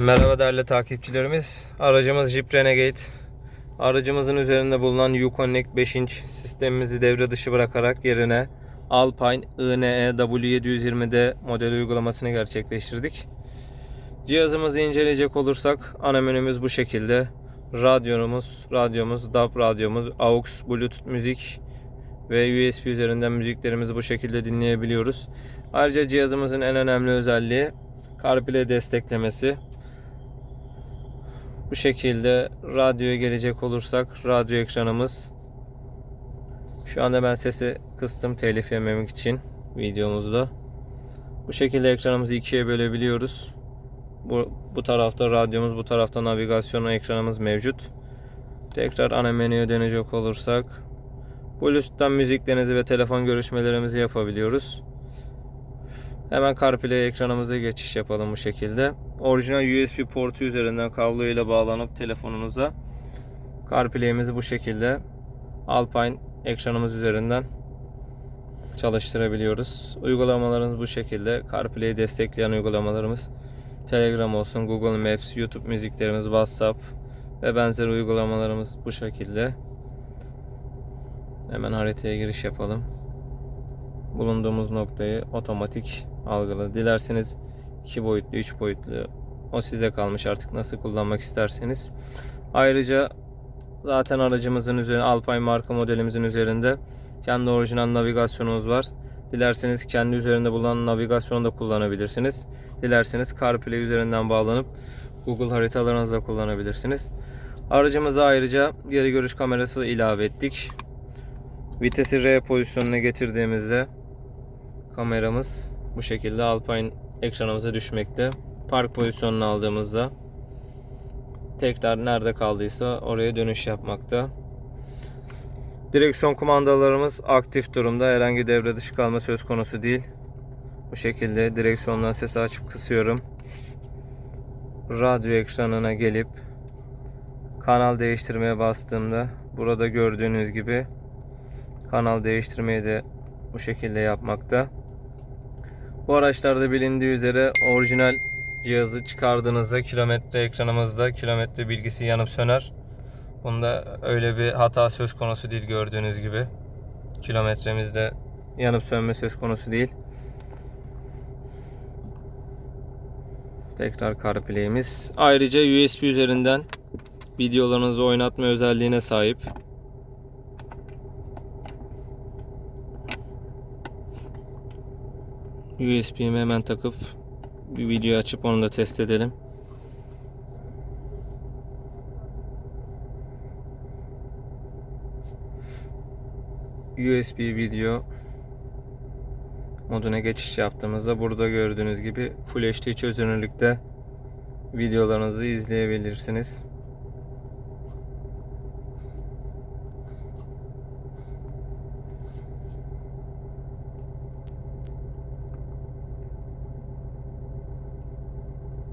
Merhaba değerli takipçilerimiz. Aracımız Jeep Renegade. Aracımızın üzerinde bulunan Uconnect 5 inç sistemimizi devre dışı bırakarak yerine Alpine INE W720D model uygulamasını gerçekleştirdik. Cihazımızı inceleyecek olursak ana menümüz bu şekilde. Radyomuz, radyomuz, DAB radyomuz, AUX, Bluetooth müzik ve USB üzerinden müziklerimizi bu şekilde dinleyebiliyoruz. Ayrıca cihazımızın en önemli özelliği CarPlay desteklemesi. Bu şekilde radyoya gelecek olursak radyo ekranımız. Şu anda ben sesi kıstım telif yememek için videomuzda. Bu şekilde ekranımızı ikiye bölebiliyoruz. Bu, bu tarafta radyomuz, bu tarafta navigasyon ekranımız mevcut. Tekrar ana menüye dönecek olursak Bluetooth'tan müziklerinizi ve telefon görüşmelerimizi yapabiliyoruz. Hemen CarPlay ekranımıza geçiş yapalım bu şekilde. Orijinal USB portu üzerinden kablo ile bağlanıp telefonunuza CarPlay'imizi bu şekilde Alpine ekranımız üzerinden çalıştırabiliyoruz. Uygulamalarımız bu şekilde. CarPlay'i destekleyen uygulamalarımız Telegram olsun, Google Maps, YouTube müziklerimiz, WhatsApp ve benzeri uygulamalarımız bu şekilde. Hemen haritaya giriş yapalım. Bulunduğumuz noktayı otomatik algıladı. Dilerseniz 2 boyutlu, 3 boyutlu o size kalmış artık nasıl kullanmak isterseniz. Ayrıca zaten aracımızın üzerinde Alpine marka modelimizin üzerinde kendi orijinal navigasyonumuz var. Dilerseniz kendi üzerinde bulunan navigasyonu da kullanabilirsiniz. Dilerseniz CarPlay üzerinden bağlanıp Google haritalarınızda kullanabilirsiniz. Aracımıza ayrıca geri görüş kamerası ilave ettik. Vitesi R pozisyonuna getirdiğimizde kameramız bu şekilde Alpine ekranımıza düşmekte. Park pozisyonunu aldığımızda tekrar nerede kaldıysa oraya dönüş yapmakta. Direksiyon kumandalarımız aktif durumda. Herhangi devre dışı kalma söz konusu değil. Bu şekilde direksiyondan sesi açıp kısıyorum. Radyo ekranına gelip kanal değiştirmeye bastığımda burada gördüğünüz gibi kanal değiştirmeyi de bu şekilde yapmakta. Bu araçlarda bilindiği üzere orijinal cihazı çıkardığınızda kilometre ekranımızda kilometre bilgisi yanıp söner. Bunda öyle bir hata söz konusu değil gördüğünüz gibi. Kilometremizde yanıp sönme söz konusu değil. Tekrar CarPlay'imiz. Ayrıca USB üzerinden videolarınızı oynatma özelliğine sahip. USB'mi hemen takıp bir video açıp onu da test edelim. USB video moduna geçiş yaptığımızda burada gördüğünüz gibi Full HD çözünürlükte videolarınızı izleyebilirsiniz.